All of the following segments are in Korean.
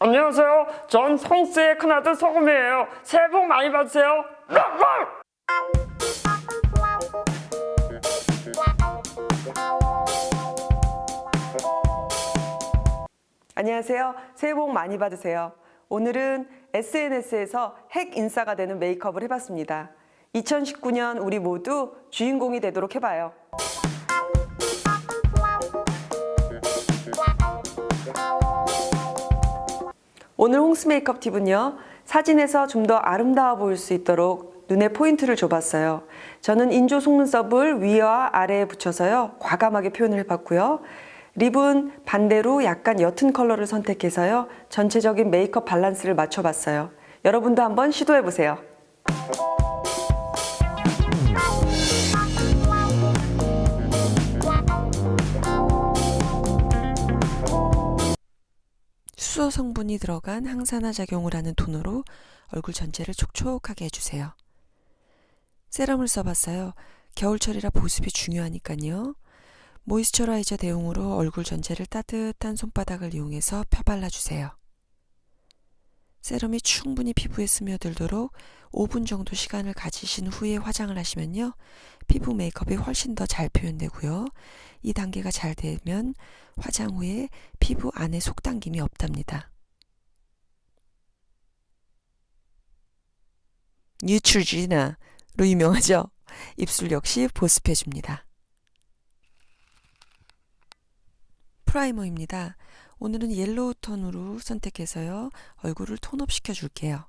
안녕하세요. 전 성스의 큰아들 소금이에요. 새해 복 많이 받으세요. 안녕하세요. 새해 복 많이 받으세요. 오늘은 SNS에서 핵 인싸가 되는 메이크업을 해봤습니다. 2019년 우리 모두 주인공이 되도록 해봐요. 오늘 홍스 메이크업 팁은요. 사진에서 좀 더 아름다워 보일 수 있도록 눈에 포인트를 줘봤어요. 저는 인조 속눈썹을 위와 아래에 붙여서요. 과감하게 표현을 해봤고요. 립은 반대로 약간 옅은 컬러를 선택해서요. 전체적인 메이크업 밸런스를 맞춰봤어요. 여러분도 한번 시도해보세요. 수소 성분이 들어간 항산화 작용을 하는 톤으로 얼굴 전체를 촉촉하게 해주세요. 세럼을 써봤어요. 겨울철이라 보습이 중요하니까요. 모이스처라이저 대용으로 얼굴 전체를 따뜻한 손바닥을 이용해서 펴발라주세요. 세럼이 충분히 피부에 스며들도록 5분 정도 시간을 가지신 후에 화장을 하시면요. 피부 메이크업이 훨씬 더 잘 표현되고요. 이 단계가 잘 되면 화장 후에 피부 안에 속당김이 없답니다. 뉴트리지나로 유명하죠. 입술 역시 보습해줍니다. 프라이머입니다. 오늘은 옐로우 톤으로 선택해서요. 얼굴을 톤업 시켜줄게요.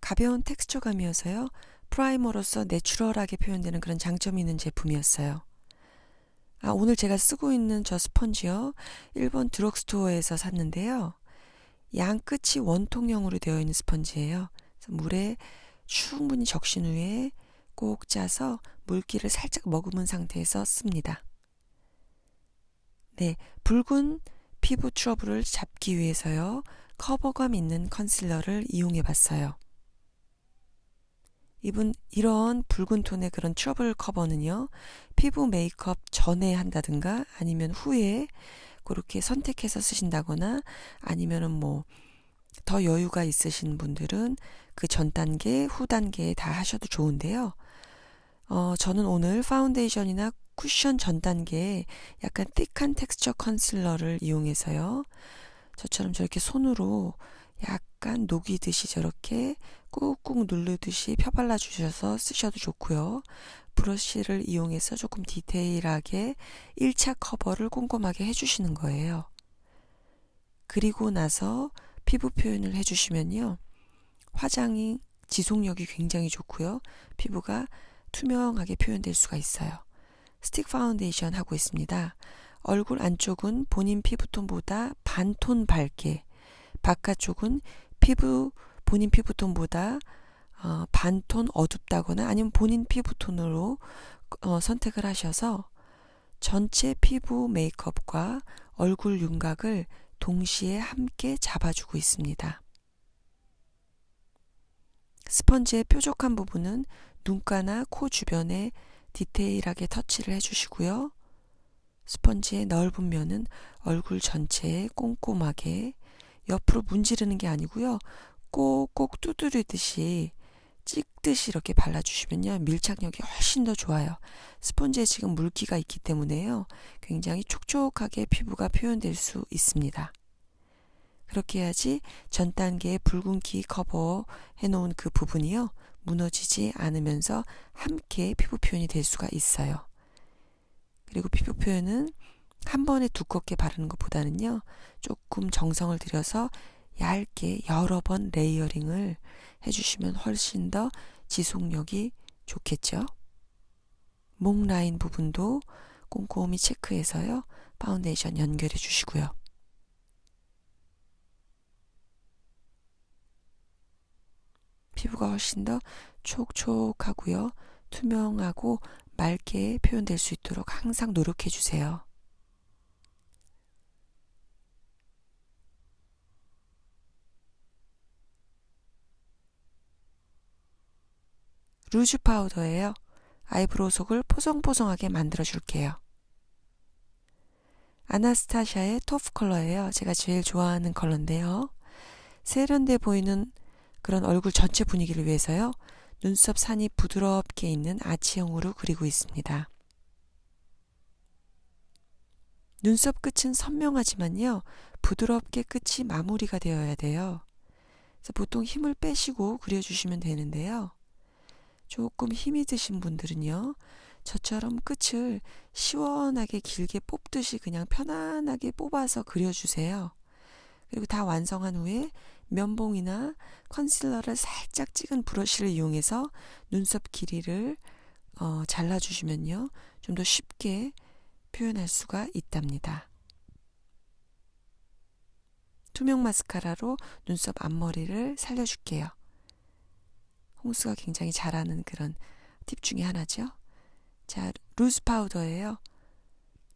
가벼운 텍스처감이어서요. 프라이머로서 내추럴하게 표현되는 그런 장점이 있는 제품이었어요. 아, 오늘 제가 쓰고 있는 저 스펀지요. 일본 드럭스토어에서 샀는데요. 양 끝이 원통형으로 되어 있는 스펀지예요. 물에 충분히 적신 후에 꼭 짜서 물기를 살짝 머금은 상태에서 씁니다. 네, 붉은 피부 트러블을 잡기 위해서요. 커버감 있는 컨실러를 이용해 봤어요. 이분 이런 붉은 톤의 그런 트러블 커버는요. 피부 메이크업 전에 한다든가 아니면 후에 그렇게 선택해서 쓰신다거나 아니면은 뭐 더 여유가 있으신 분들은 그 전 단계, 후 단계에 다 하셔도 좋은데요. 어, 저는 오늘 파운데이션이나 쿠션 전 단계에 약간 띡한 텍스처 컨실러를 이용해서요. 저처럼 저렇게 손으로 약간 녹이듯이 저렇게 꾹꾹 누르듯이 펴발라 주셔서 쓰셔도 좋고요. 브러쉬를 이용해서 조금 디테일하게 1차 커버를 꼼꼼하게 해주시는 거예요. 그리고 나서 피부 표현을 해주시면요. 화장이 지속력이 굉장히 좋고요. 피부가 투명하게 표현될 수가 있어요. 스틱 파운데이션 하고 있습니다. 얼굴 안쪽은 본인 피부톤보다 반톤 밝게, 바깥쪽은 피부 본인 피부톤보다 어, 반톤 어둡다거나 아니면 본인 피부톤으로 어, 선택을 하셔서 전체 피부 메이크업과 얼굴 윤곽을 동시에 함께 잡아주고 있습니다. 스펀지의 뾰족한 부분은 눈가나 코 주변에 디테일하게 터치를 해주시고요. 스펀지의 넓은 면은 얼굴 전체에 꼼꼼하게 옆으로 문지르는 게 아니고요. 꼭꼭 두드리듯이 찍듯이 이렇게 발라주시면요. 밀착력이 훨씬 더 좋아요. 스펀지에 지금 물기가 있기 때문에요. 굉장히 촉촉하게 피부가 표현될 수 있습니다. 그렇게 해야지 전 단계의 붉은 기 커버 해놓은 그 부분이요. 무너지지 않으면서 함께 피부 표현이 될 수가 있어요. 그리고 피부 표현은 한 번에 두껍게 바르는 것보다는요. 조금 정성을 들여서 얇게 여러 번 레이어링을 해주시면 훨씬 더 지속력이 좋겠죠. 목 라인 부분도 꼼꼼히 체크해서요. 파운데이션 연결해 주시고요. 피부가 훨씬 더 촉촉하고요. 투명하고 맑게 표현될 수 있도록 항상 노력해 주세요. 루즈 파우더예요. 아이브로우 속을 포송포송하게 만들어 줄게요. 아나스타샤의 토프 컬러예요. 제가 제일 좋아하는 컬러인데요. 세련돼 보이는 그런 얼굴 전체 분위기를 위해서요. 눈썹 산이 부드럽게 있는 아치형으로 그리고 있습니다. 눈썹 끝은 선명하지만요. 부드럽게 끝이 마무리가 되어야 돼요. 그래서 보통 힘을 빼시고 그려주시면 되는데요. 조금 힘이 드신 분들은요. 저처럼 끝을 시원하게 길게 뽑듯이 그냥 편안하게 뽑아서 그려주세요. 그리고 다 완성한 후에 면봉이나 컨실러를 살짝 찍은 브러쉬를 이용해서 눈썹 길이를 어, 잘라주시면요. 좀 더 쉽게 표현할 수가 있답니다. 투명 마스카라로 눈썹 앞머리를 살려줄게요. 홍수가 굉장히 잘하는 그런 팁 중에 하나죠. 자, 루즈 파우더예요.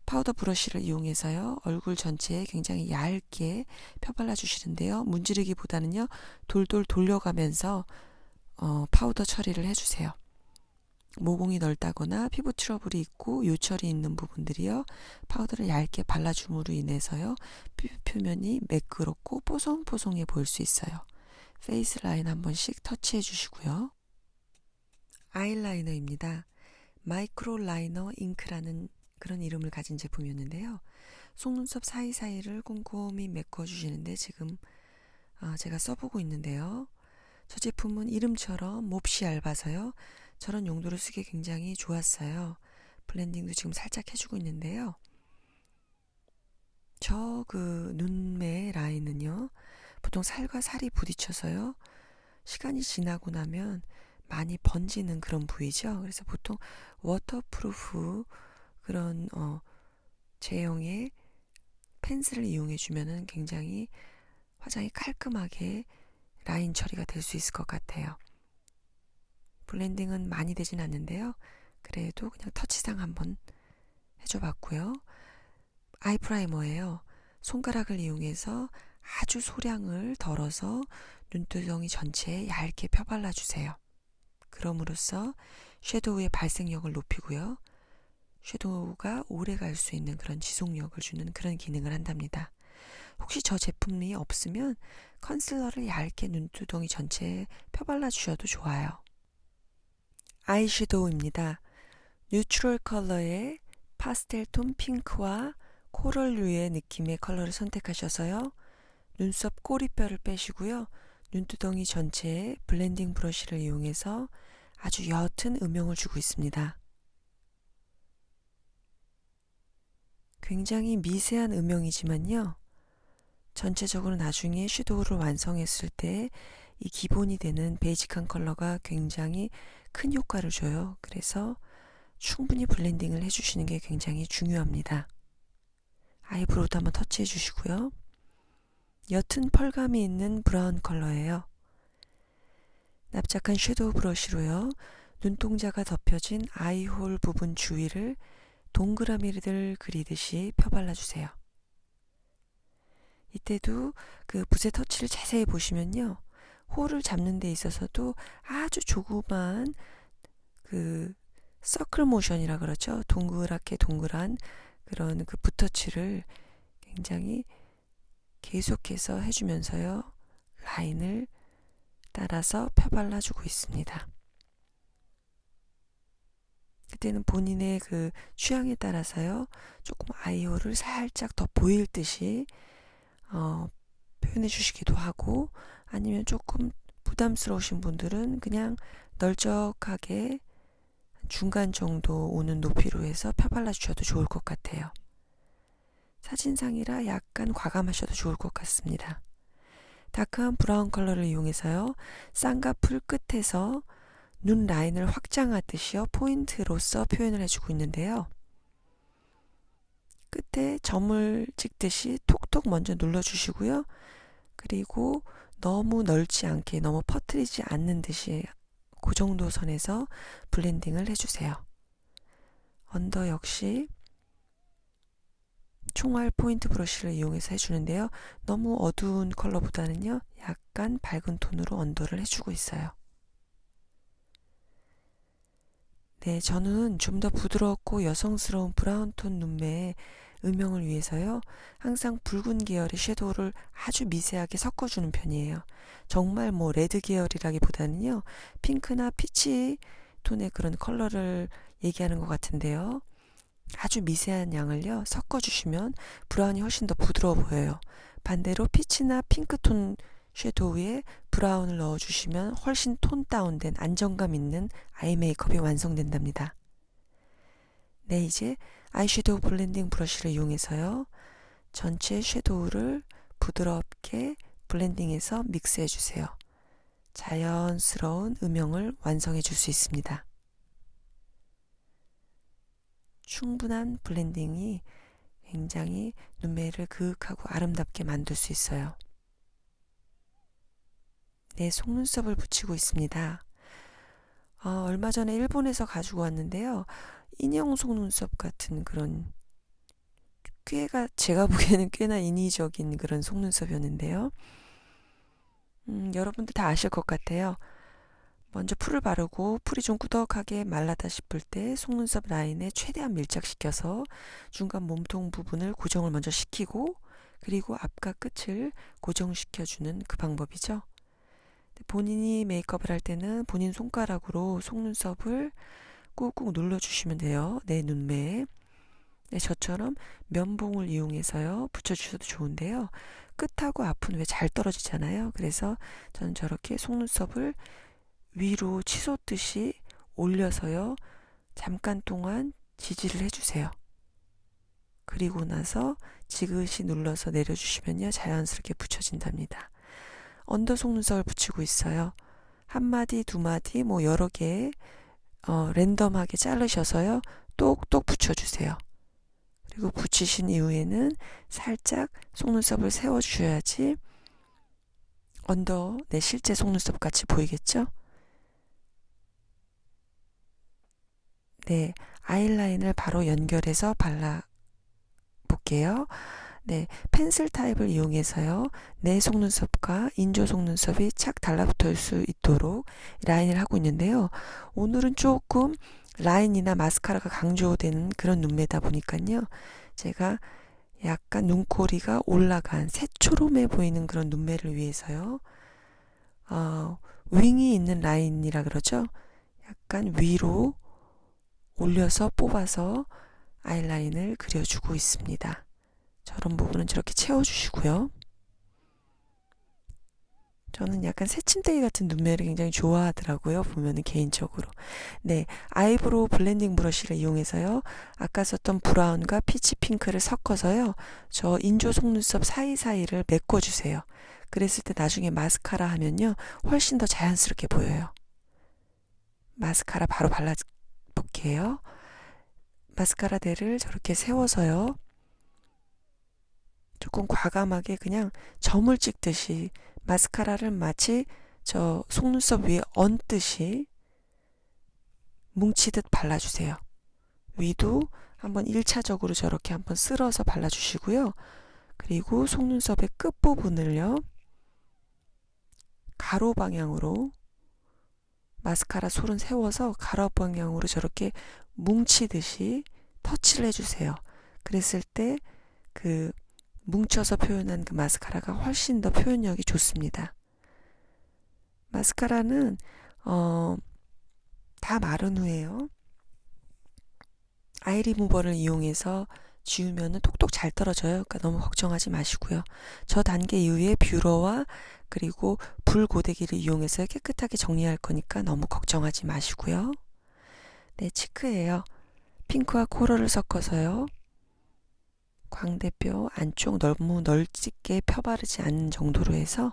파우더 브러쉬를 이용해서요. 얼굴 전체에 굉장히 얇게 펴발라 주시는데요. 문지르기보다는요. 돌돌 돌려가면서 어, 파우더 처리를 해주세요. 모공이 넓다거나 피부 트러블이 있고 요철이 있는 부분들이요. 파우더를 얇게 발라줌으로 인해서요. 피부 표면이 매끄럽고 뽀송뽀송해 보일 수 있어요. 페이스 라인 한 번씩 터치해 주시고요. 아이라이너입니다. 마이크로 라이너 잉크라는 그런 이름을 가진 제품이었는데요. 속눈썹 사이사이를 꼼꼼히 메꿔주시는데 지금 아, 제가 써보고 있는데요. 저 제품은 이름처럼 몹시 얇아서요. 저런 용도로 쓰기 굉장히 좋았어요. 블렌딩도 지금 살짝 해주고 있는데요. 저 그 눈매 라인은요. 보통 살과 살이 부딪혀서요. 시간이 지나고 나면 많이 번지는 그런 부위죠. 그래서 보통 워터프루프 그런 어 제형의 펜슬을 이용해 주면은 굉장히 화장이 깔끔하게 라인 처리가 될 수 있을 것 같아요. 블렌딩은 많이 되진 않는데요. 그래도 그냥 터치상 한번 해줘 봤고요. 아이 프라이머예요. 손가락을 이용해서 아주 소량을 덜어서 눈두덩이 전체에 얇게 펴발라 주세요. 그럼으로써 섀도우의 발색력을 높이고요. 섀도우가 오래 갈 수 있는 그런 지속력을 주는 그런 기능을 한답니다. 혹시 저 제품이 없으면 컨실러를 얇게 눈두덩이 전체에 펴발라 주셔도 좋아요. 아이섀도우입니다. 뉴트럴 컬러의 파스텔 톤 핑크와 코럴류의 느낌의 컬러를 선택하셔서요. 눈썹 꼬리뼈를 빼시고요. 눈두덩이 전체에 블렌딩 브러쉬를 이용해서 아주 옅은 음영을 주고 있습니다. 굉장히 미세한 음영이지만요. 전체적으로 나중에 섀도우를 완성했을 때 이 기본이 되는 베이직한 컬러가 굉장히 큰 효과를 줘요. 그래서 충분히 블렌딩을 해주시는 게 굉장히 중요합니다. 아이브로우도 한번 터치해 주시고요. 옅은 펄감이 있는 브라운 컬러예요. 납작한 섀도우 브러쉬로요. 눈동자가 덮여진 아이홀 부분 주위를 동그라미를 그리듯이 펴발라 주세요. 이때도 그 붓의 터치를 자세히 보시면요. 홀을 잡는 데 있어서도 아주 조그만 그 서클 모션이라 그러죠. 동그랗게 동그란 그런 그 붓터치를 굉장히 계속해서 해주면서요. 라인을 따라서 펴발라주고 있습니다. 그때는 본인의 그 취향에 따라서요. 조금 아이홀을 살짝 더 보일 듯이 어, 표현해 주시기도 하고 아니면 조금 부담스러우신 분들은 그냥 널쩍하게 중간 정도 오는 높이로 해서 펴발라 주셔도 좋을 것 같아요. 사진상이라 약간 과감하셔도 좋을 것 같습니다. 다크한 브라운 컬러를 이용해서요. 쌍꺼풀 끝에서 눈 라인을 확장하듯이요. 포인트로서 표현을 해주고 있는데요. 끝에 점을 찍듯이 톡톡 먼저 눌러주시고요. 그리고 너무 넓지 않게 너무 퍼뜨리지 않는 듯이 그 정도 선에서 블렌딩을 해주세요. 언더 역시 총알 포인트 브러쉬를 이용해서 해주는데요. 너무 어두운 컬러보다는요. 약간 밝은 톤으로 언더를 해주고 있어요. 네, 저는 좀 더 부드럽고 여성스러운 브라운 톤 눈매에 음영을 위해서요. 항상 붉은 계열의 섀도우를 아주 미세하게 섞어주는 편이에요. 정말 뭐 레드 계열이라기보다는요. 핑크나 피치 톤의 그런 컬러를 얘기하는 것 같은데요. 아주 미세한 양을요. 섞어주시면 브라운이 훨씬 더 부드러워 보여요. 반대로 피치나 핑크톤 섀도우에 브라운을 넣어주시면 훨씬 톤 다운된 안정감 있는 아이 메이크업이 완성된답니다. 네, 이제 아이섀도우 블렌딩 브러쉬를 이용해서요. 전체 섀도우를 부드럽게 블렌딩해서 믹스해 주세요. 자연스러운 음영을 완성해 줄 수 있습니다. 충분한 블렌딩이 굉장히 눈매를 그윽하고 아름답게 만들 수 있어요. 네, 속눈썹을 붙이고 있습니다. 어, 얼마 전에 일본에서 가지고 왔는데요. 인형 속눈썹 같은 그런 꽤가 제가 보기에는 꽤나 인위적인 그런 속눈썹이었는데요. 음, 여러분들 다 아실 것 같아요. 먼저 풀을 바르고 풀이 좀 꾸덕하게 말랐다 싶을 때 속눈썹 라인에 최대한 밀착시켜서 중간 몸통 부분을 고정을 먼저 시키고 그리고 앞과 끝을 고정시켜주는 그 방법이죠. 본인이 메이크업을 할 때는 본인 손가락으로 속눈썹을 꾹꾹 눌러주시면 돼요. 내 눈매에. 네, 저처럼 면봉을 이용해서요. 붙여주셔도 좋은데요. 끝하고 앞은 왜 잘 떨어지잖아요. 그래서 저는 저렇게 속눈썹을 위로 치솟듯이 올려서요. 잠깐 동안 지지를 해주세요. 그리고 나서 지그시 눌러서 내려주시면요. 자연스럽게 붙여진답니다. 언더 속눈썹을 붙이고 있어요. 한 마디, 두 마디, 뭐 여러 개 어, 랜덤하게 자르셔서요. 똑똑 붙여주세요. 그리고 붙이신 이후에는 살짝 속눈썹을 세워주셔야지 언더 내 실제 속눈썹 같이 보이겠죠? 네, 아이라인을 바로 연결해서 발라 볼게요. 네, 펜슬 타입을 이용해서요. 내 속눈썹과 인조 속눈썹이 착 달라붙을 수 있도록 라인을 하고 있는데요. 오늘은 조금 라인이나 마스카라가 강조되는 그런 눈매다 보니까요. 제가 약간 눈코리가 올라간 새초롬해 보이는 그런 눈매를 위해서요. 어, 윙이 있는 라인이라 그러죠. 약간 위로 올려서 뽑아서 아이라인을 그려주고 있습니다. 저런 부분은 저렇게 채워주시고요. 저는 약간 새침대기 같은 눈매를 굉장히 좋아하더라고요. 보면은 개인적으로. 네, 아이브로우 블렌딩 브러쉬를 이용해서요. 아까 썼던 브라운과 피치 핑크를 섞어서요. 저 인조 속눈썹 사이사이를 메꿔주세요. 그랬을 때 나중에 마스카라 하면요. 훨씬 더 자연스럽게 보여요. 마스카라 바로 발라볼게요. 마스카라대를 저렇게 세워서요. 조금 과감하게 그냥 점을 찍듯이 마스카라를 마치 저 속눈썹 위에 얹듯이 뭉치듯 발라주세요. 위도 한번 1차적으로 저렇게 한번 쓸어서 발라주시고요. 그리고 속눈썹의 끝부분을요. 가로 방향으로 마스카라 솔은 세워서 가로 방향으로 저렇게 뭉치듯이 터치를 해주세요. 그랬을 때 그 뭉쳐서 표현한 그 마스카라가 훨씬 더 표현력이 좋습니다. 마스카라는 어, 다 마른 후에요. 아이 리무버를 이용해서 지우면은 톡톡 잘 떨어져요. 그러니까 너무 걱정하지 마시고요. 저 단계 이후에 뷰러와 그리고 불 고데기를 이용해서 깨끗하게 정리할 거니까 너무 걱정하지 마시고요. 네, 치크예요. 핑크와 코럴을 섞어서요. 광대뼈 안쪽 너무 널찍게 펴바르지 않는 정도로 해서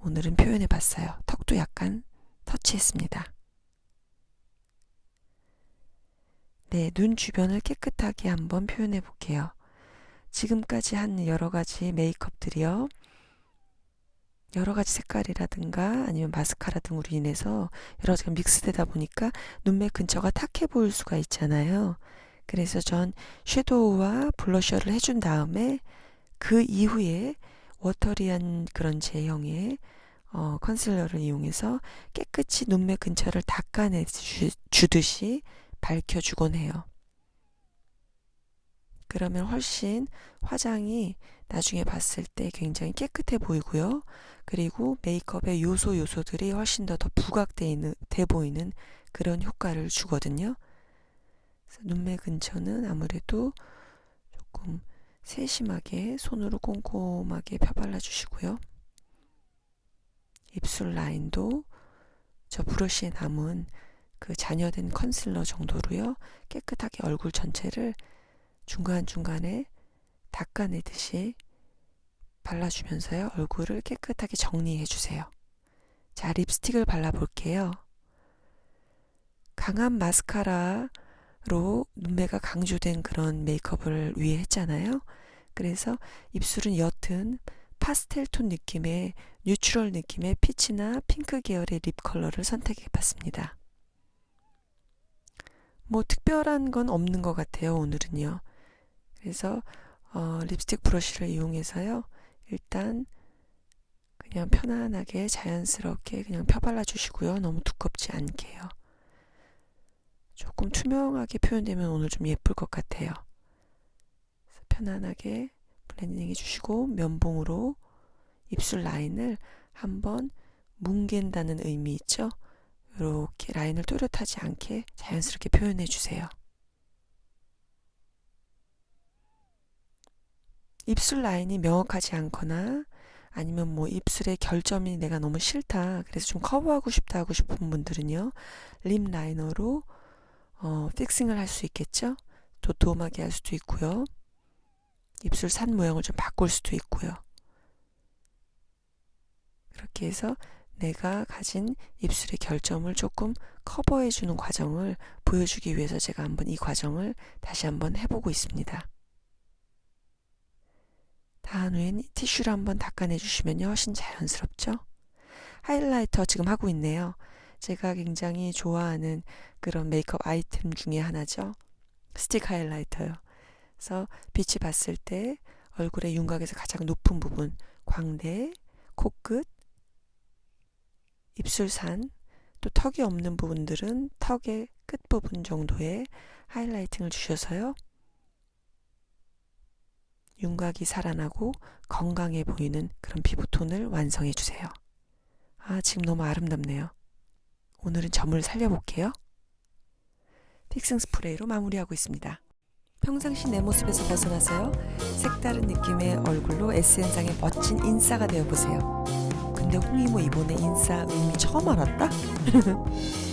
오늘은 표현해 봤어요. 턱도 약간 터치했습니다. 네, 눈 주변을 깨끗하게 한번 표현해 볼게요. 지금까지 한 여러 가지 메이크업들이요. 여러 가지 색깔이라든가 아니면 마스카라 등으로 인해서 여러 가지가 믹스되다 보니까 눈매 근처가 탁해 보일 수가 있잖아요. 그래서 전 섀도우와 블러셔를 해준 다음에 그 이후에 워터리한 그런 제형의 어, 컨실러를 이용해서 깨끗이 눈매 근처를 닦아내 주, 주듯이 밝혀주곤 해요. 그러면 훨씬 화장이 나중에 봤을 때 굉장히 깨끗해 보이고요. 그리고 메이크업의 요소 요소들이 훨씬 더 더 부각돼 있는 돼 보이는 그런 효과를 주거든요. 눈매 근처는 아무래도 조금 세심하게 손으로 꼼꼼하게 펴발라 주시고요. 입술 라인도 저 브러쉬에 남은 그 잔여된 컨실러 정도로요. 깨끗하게 얼굴 전체를 중간중간에 닦아내듯이 발라주면서요. 얼굴을 깨끗하게 정리해 주세요. 자, 립스틱을 발라볼게요. 강한 마스카라 로 눈매가 강조된 그런 메이크업을 위해 했잖아요. 그래서 입술은 옅은 파스텔 톤 느낌의 뉴트럴 느낌의 피치나 핑크 계열의 립 컬러를 선택해 봤습니다. 뭐 특별한 건 없는 것 같아요, 오늘은요. 그래서 어, 립스틱 브러쉬를 이용해서요. 일단 그냥 편안하게 자연스럽게 그냥 펴발라 주시고요. 너무 두껍지 않게요. 조금 투명하게 표현되면 오늘 좀 예쁠 것 같아요. 편안하게 블렌딩 해주시고 면봉으로 입술 라인을 한번 뭉갠다는 의미 있죠? 이렇게 라인을 또렷하지 않게 자연스럽게 표현해 주세요. 입술 라인이 명확하지 않거나 아니면 뭐 입술의 결점이 내가 너무 싫다 그래서 좀 커버하고 싶다 하고 싶은 분들은요 립 라이너로 어, 픽싱을 할 수 있겠죠 도톰하게 할 수도 있고요 입술 산 모양을 좀 바꿀 수도 있고요 그렇게 해서 내가 가진 입술의 결점을 조금 커버해 주는 과정을 보여주기 위해서 제가 한번 이 과정을 다시 한번 해보고 있습니다. 다 한 후엔 티슈를 한번 닦아내 주시면요. 훨씬 자연스럽죠? 하이라이터 지금 하고 있네요. 제가 굉장히 좋아하는 그런 메이크업 아이템 중에 하나죠. 스틱 하이라이터요. 그래서 빛이 봤을 때 얼굴의 윤곽에서 가장 높은 부분, 광대, 코끝, 입술산, 또 턱이 없는 부분들은 턱의 끝부분 정도의 하이라이팅을 주셔서요. 윤곽이 살아나고 건강해 보이는 그런 피부톤을 완성해 주세요. 아, 지금 너무 아름답네요. 오늘은 점을 살려볼게요. 픽싱 스프레이로 마무리하고 있습니다. 평상시 내 모습에서 벗어나서요. 색다른 느낌의 얼굴로 SN상의 멋진 인싸가 되어보세요. 근데 홍이모 이번에 인싸 의미 처음 알았다?